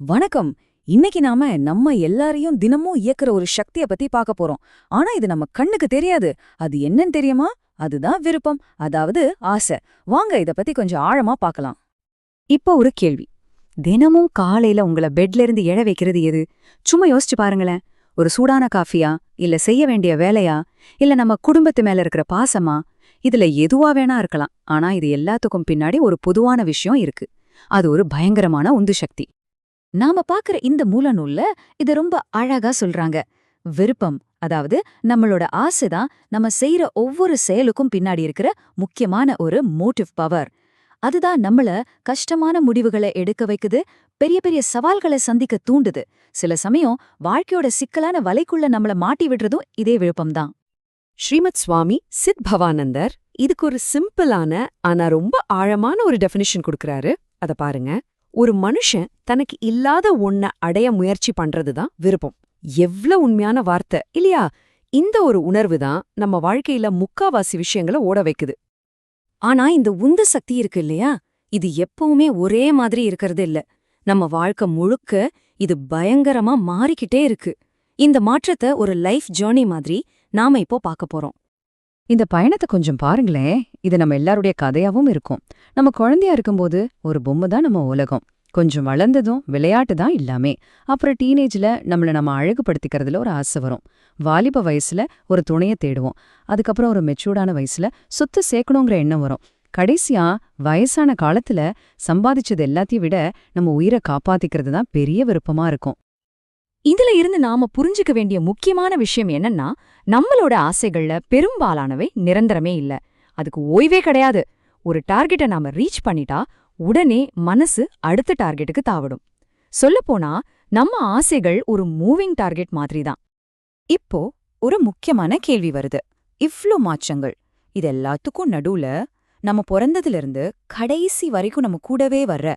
வணக்கம். இன்னைக்கு நாம நம்ம எல்லாரையும் தினமும் இயக்குற ஒரு சக்திய பத்தி பார்க்க போறோம். ஆனா இது நம்ம கண்ணுக்கு தெரியாது. அது என்னன்னு தெரியுமா? அதுதான் விருப்பம். அதாவது ஆசை. வாங்க இத பத்தி கொஞ்சம் ஆழமா பார்க்கலாம். இப்போ ஒரு கேள்வி. தினமும் காலையில உங்கள பெட்ல இருந்து எழ வைக்கிறது எது? சும்மா யோசிச்சு பாருங்களேன். ஒரு சூடான காஃபியா? இல்ல செய்ய வேண்டிய வேலையா? இல்ல நம்ம குடும்பத்து மேல இருக்கிற பாசமா? இதுல எதுவா வேணா இருக்கலாம். ஆனா இது எல்லாத்துக்கும் பின்னாடி ஒரு பொதுவான விஷயம் இருக்கு. அது ஒரு பயங்கரமான உந்து சக்தி. நாம பாக்குற இந்த மூலநூல்ல இது ரொம்ப அழகா சொல்றாங்க. விருப்பம் அதாவது நம்மளோட ஆசைதான் நம்ம செய்யற ஒவ்வொரு செயலுக்கும் பின்னாடி இருக்கிற முக்கியமான ஒரு மோட்டிவ் பவர். அதுதான் நம்மள கஷ்டமான முடிவுகளை எடுக்க வைக்குது பெரிய பெரிய சவால்களை சந்திக்க தூண்டுது. சில சமயம் வாழ்க்கையோட சிக்கலான வலைக்குள்ள நம்மள மாட்டி விடுறதும் இதே விருப்பம்தான் ஸ்ரீமத் சுவாமி சித் பவானந்தர் இதுக்கு ஒரு சிம்பிளான ஆனா ரொம்ப ஆழமான ஒரு டெஃபினிஷன் கொடுக்கறாரு. அத பாருங்க. ஒரு மனுஷன் தனக்கு இல்லாத ஒன்ன அடைய முயற்சி பண்றதுதான் விருப்பம். எவ்ளோ உண்மையான வார்த்தை. இல்லையா? இந்த ஒரு உணர்வு தான் நம்ம வாழ்க்கையில முக்காவாசி விஷயங்களை ஓட வைக்குது. ஆனா இந்த உந்து சக்தி இருக்கு இல்லையா? இது எப்பவுமே ஒரே மாதிரி இருக்கறது இல்ல. நம்ம வாழ்க்கை முழுக்க இது பயங்கரமா மாறிக்கிட்டே இருக்கு. இந்த மாற்றத்தை ஒரு லைஃப் ஜேர்னி மாதிரி நாம இப்போ பார்க்க போறோம். இந்த பயணத்தை கொஞ்சம் பாருங்களேன். இது நம்ம எல்லாருடைய கதையாவும் இருக்கும். நம்ம குழந்தையா இருக்கும்போது ஒரு பொம்மை தான் நம்ம உலகம். கொஞ்சம் வளர்ந்ததும் விளையாட்டு தான் இல்லாமே அப்புறம் டீனேஜ்ல நம்மள நம்ம அழகுபடுத்திக்கிறதுல ஒரு ஆசை வரும். வாலிப வயசுல ஒரு துணைய தேடுவோம். அதுக்கப்புறம் ஒரு மெச்சூர்டான வயசுல சொத்து சேர்க்கணுங்கிற எண்ணம் வரும். கடைசியா வயசான காலத்துல சம்பாதிச்சது எல்லாத்தையும் விட நம்ம உயிரை காப்பாத்திக்கிறது தான் பெரிய விருப்பமா இருக்கும். இதுல இருந்து நாம புரிஞ்சுக்க வேண்டிய முக்கியமான விஷயம் என்னன்னா நம்மளோட ஆசைகள்ல பெரும்பாலானவை நிரந்தரமே இல்ல. அதுக்கு ஓய்வே கிடையாது. ஒரு டார்கெட்டை நாம ரீச் பண்ணிட்டா உடனே மனசு அடுத்த டார்கெட்டுக்கு தாவிடும். சொல்லப்போனா நம்ம ஆசைகள் ஒரு மூவிங் டார்கெட் மாதிரி தான் இப்போ ஒரு முக்கியமான கேள்வி வருது. இவ்ளோ மாற்றங்கள். இது எல்லாத்துக்கும் நடுவுல நம்ம பிறந்ததிலிருந்து கடைசி வரைக்கும் நம்ம கூடவே வர்ற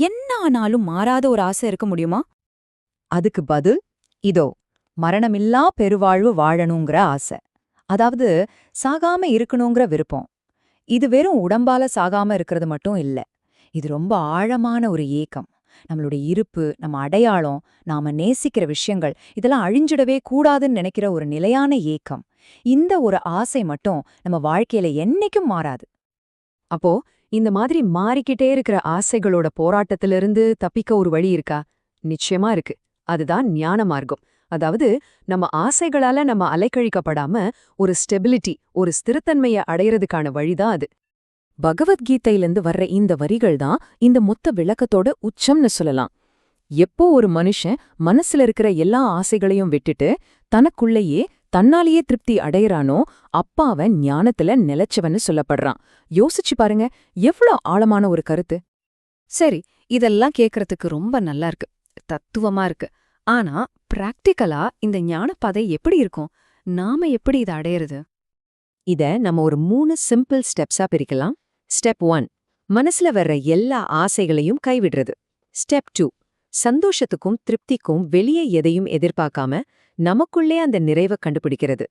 என்ன ஆனாலும் மாறாத ஒரு ஆசை இருக்க முடியுமா? அதுக்கு பதில் இதோ மரணமில்லா பெருவாழ்வு வாழணுங்கிற ஆசை. அதாவது சாகாம இருக்கணுங்கிற விருப்பம். இது வெறும் உடம்பால சாகாம இருக்கிறது மட்டும் இல்ல. இது ரொம்ப ஆழமான ஒரு ஏக்கம். நம்மளுடைய இருப்பு நம்ம அடையாளம் நாம நேசிக்கிற விஷயங்கள் இதெல்லாம் அழிஞ்சிடவே கூடாதுன்னு நினைக்கிற ஒரு நிலையான ஏக்கம். இந்த ஒரு ஆசை மட்டும் நம்ம வாழ்க்கையில என்னைக்கும் மாறாது. அப்போ இந்த மாதிரி மாறிக்கிட்டே இருக்கிற ஆசைகளோட போராட்டத்திலிருந்து தப்பிக்க ஒரு வழி இருக்கா? நிச்சயமா இருக்கு. அதுதான் ஞான மார்க்கம். அதாவது நம்ம ஆசைகளால நம்ம அலைக்கழிக்கப்படாம ஒரு ஸ்டெபிலிட்டி ஒரு ஸ்திரத்தன்மையை அடையறதுக்கான வழிதான் அது. பகவத்கீதையிலிருந்து வர்ற இந்த வரிகள் தான் இந்த மொத்த விளக்கத்தோட உச்சம்னு சொல்லலாம். எப்போ ஒரு மனுஷன் மனசுல இருக்கிற எல்லா ஆசைகளையும் விட்டுட்டு தனக்குள்ளேயே தன்னாலேயே திருப்தி அடையறானோ அப்பாவன் ஞானத்துல நிலைச்சவன்னு சொல்லப்படுறான். யோசிச்சு பாருங்க எவ்ளோ ஆழமான ஒரு கருத்து. சரி இதெல்லாம் கேக்கறதுக்கு ரொம்ப நல்லா இருக்கு. தத்துவமா இருக்கு. ஆனா பிராக்டிக்கலா இந்த ஞானப்பாதை எப்படி இருக்கும்? நாம எப்படி இதை அடையறது? இத நம்ம ஒரு மூணு சிம்பிள் ஸ்டெப்ஸா பிரிக்கலாம். ஸ்டெப் ஒன் மனசுல வர்ற எல்லா ஆசைகளையும் கைவிடுறது. ஸ்டெப் டூ சந்தோஷத்துக்கும் திருப்திக்கும் வெளியே எதையும் எதிர்பார்க்காம நமக்குள்ளே அந்த நிறைவை கண்டுபிடிக்கிறது.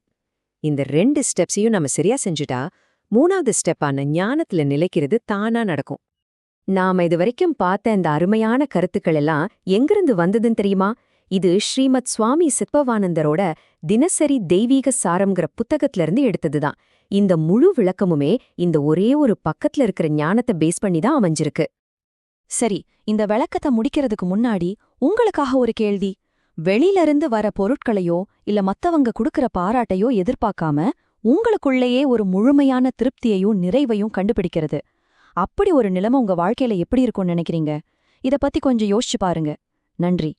இந்த ரெண்டு ஸ்டெப்ஸையும் நம்ம சரியா செஞ்சுட்டா மூணாவது ஸ்டெப்பான ஞானத்துல நிலைக்கிறது தானா நடக்கும். நாம இதுவரைக்கும் பார்த்த இந்த அருமையான கருத்துக்கள் எல்லாம் எங்கிருந்து வந்ததுன்னு தெரியுமா? இது ஸ்ரீமத் சுவாமி சிற்பவானந்தரோட தினசரி தெய்வீக சாரம்ங்கிற புத்தகத்துல இருந்து எடுத்ததுதான். இந்த முழு விளக்கமுமே இந்த ஒரே ஒரு பக்கத்துல இருக்கிற ஞானத்தை பேஸ் பண்ணி தான் அமைஞ்சிருக்கு. சரி இந்த விளக்கத்தை முடிக்கிறதுக்கு முன்னாடி உங்களுக்காக ஒரு கேள்வி. வெளியிலிருந்து வர பொருட்களையோ இல்ல மத்தவங்க குடுக்கற பாராட்டையோ எதிர்பார்க்காம உங்களுக்குள்ளேயே ஒரு முழுமையான திருப்தியையும் நிறைவையும் கண்டுபிடிக்கிறது. அப்படி ஒரு நிலைமை உங்க வாழ்க்கையில எப்படி இருக்கும்னு நினைக்கிறீங்க? இத பத்தி கொஞ்சம் யோசிச்சு பாருங்க. நன்றி.